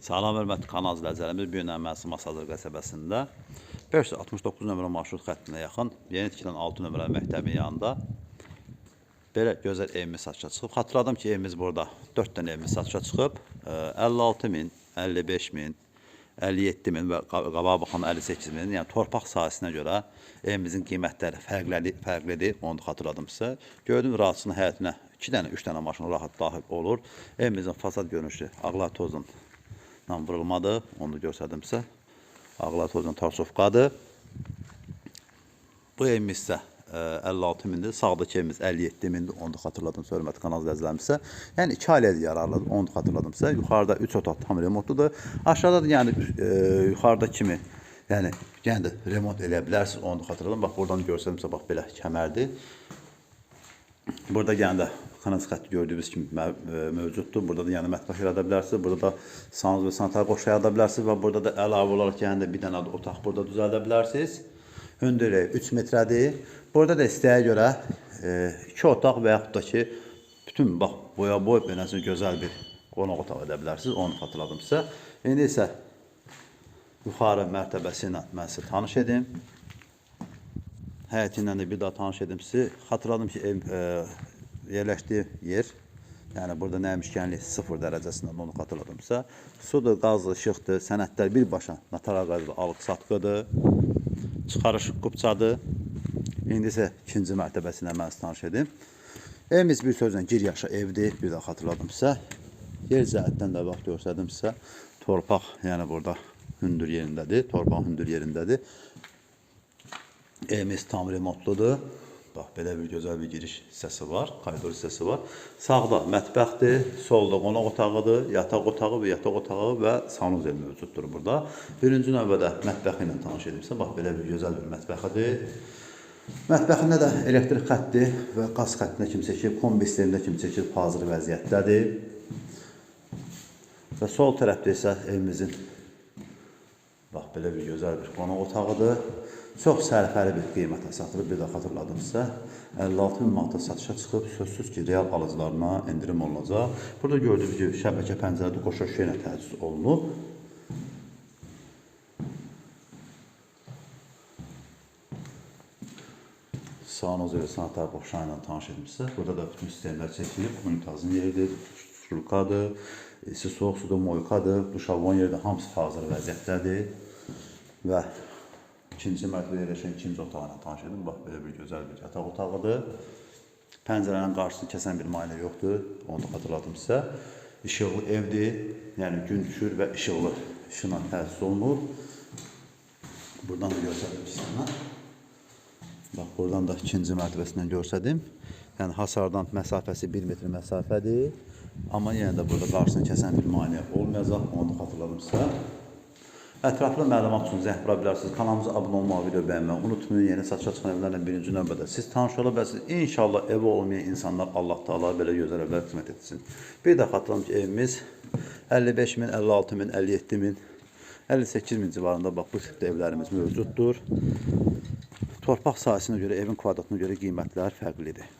Salam hörmətli kanal izləyicilərimiz, bu gün əməsi Masazır qəsəbəsində 569 nömrə marşrut xəttinə yaxın yeni tikilən 6 nömrə məktəbin yanında belə gözəl evimiz satışa çıxıb. Xatırladım ki, evimiz burada 4 dənə evimiz satışa çıxıb. Ə, 56 min, 55 min, 57 min və qa- qabağa baxan 58 min, yəni torpaq sahəsinə görə evimizin qiymətləri fərqlidir, fərqlidir. Onu da xatırladım sizə. Gördüyünüz rahatsızlığın həyətinə 2 dənə, 3 dənə maşın rahat daxil olur. Evimizin fasad görünüşü ağlar tozun Tam vurulmadı. Onu da göstərdim sizə. Ağlar tozun tarsofqadır. Bu evimiz isə ə, 56 mindir. Sağdakı evimiz 57 mindir. Onu da xatırladım hörmətli kanal izləyicilərimizə. Yəni 2 ailədir yararlıdır. Onu da xatırladım sizə. Yuxarıda 3 otaq tam remontludur. Aşağıda da yəni ə, yuxarıda kimi yəni yenə də remont eləyə bilərsiniz. Onu da xatırladım. Bax buradan görsəm sizə bax belə kəmərdir. Burada yəni də kanal xətti gördüyünüz kimi e, mövcuddur. Burada da yəni mətbəx yarada bilərsiniz. Burada da sanuz və sanitar qoşu yarada bilərsiniz və burada da əlavə olaraq yəni də bir dənə də otaq burada düzəldə bilərsiniz. Hündürlüyü 3 metrədir. Burada da istəyə görə 2 otaq və yaxud da ki bütün bax boya boy beləsin gözəl bir qonaq otağı edə bilərsiniz. Onu xatırladım sizə. İndi isə yuxarı mərtəbəsi ilə mən sizə tanış edim. Həyəti ilə bir daha tanış edim sizi. Xatırladım ki, ev e, yerləşdiyi yer, yəni burada nəmişkənlik 0 dərəcəsindən onu xatırladım sizə. Sudur, qazdır, işıqdır, sənədlər birbaşa notara qaydalı alıq-satqıdır. Çıxarış qupçadır. İndi isə ikinci mərtəbəsi ilə mən tanış edim. Evimiz bir sözlə gir yaşa evdir, bir daha xatırladım sizə. Yer cəhətdən də bax göstərdim sizə. Torpaq, yəni burada hündür yerindədir, torpağın hündür yerindədir. Evimiz tam remontludur. Bax, belə bir gözəl bir giriş hissəsi var, koridor hissəsi var. Sağda mətbəxdir, solda qonaq otağıdır, yataq otağı və yataq otağı və sanuzel mövcuddur burada. Birinci növbədə mətbəxi ilə tanış edirsən. Bax, belə bir gözəl bir mətbəxidir. Mətbəxində də elektrik xətti və qaz xəttinə kimi çəkib, kombi sistemində kimi çəkib hazır vəziyyətdədir. Və sol tərəfdə isə evimizin Bax, belə bir gözəl bir qonaq otağıdır. Çox sərfəli bir qiymətə satılıb, bir də xatırladım sizə. 56 min manata satışa çıxıb, sözsüz ki, real alıcılarına endirim olunacaq. Burada gördüyünüz kimi şəbəkə pəncərədə qoşa ilə təchiz olunub. Sanoz və sanitar qoşan ilə tanış sizə. Burada da bütün sistemlər çəkilib, unitazın yeridir, şulkadır, isti soğuk suda moykadır, duşavon yeri də hamısı hazır vəziyyətdədir. Və ikinci mərtəbədə yerləşən ikinci otağına tanış edim. Bax, belə bir gözəl bir yataq otağıdır. Pəncərənin qarşısını kəsən bir maynə yoxdur. Onu da xatırladım sizə. İşıqlı evdir. Yəni gün düşür və işıqlı işıqla təchiz olunur. Buradan da göstərdim sizə. Bax, buradan da ikinci mərtəbəsindən görsədim. Yəni hasardan məsafəsi 1 metr məsafədir. Amma yenə də burada qarşısını kəsən bir maneə olmayacaq. Onu da xatırladım sizə. Ətraflı məlumat üçün zəng vura bilərsiniz. Kanalımıza abunə olmağı, video bəyənməyi unutmayın. Yeni satışa çıxan evlərlə birinci növbədə siz tanış ola bilərsiniz. İnşallah evi olmayan insanlar Allah Taala belə gözəl evlər xidmət etsin. Bir də xatırladım ki, evimiz 55 min, 56 min, 57 min, 58 min civarında bax bu tipdə evlərimiz mövcuddur. Torpaq sahəsinə görə, evin kvadratına görə qiymətlər fərqlidir.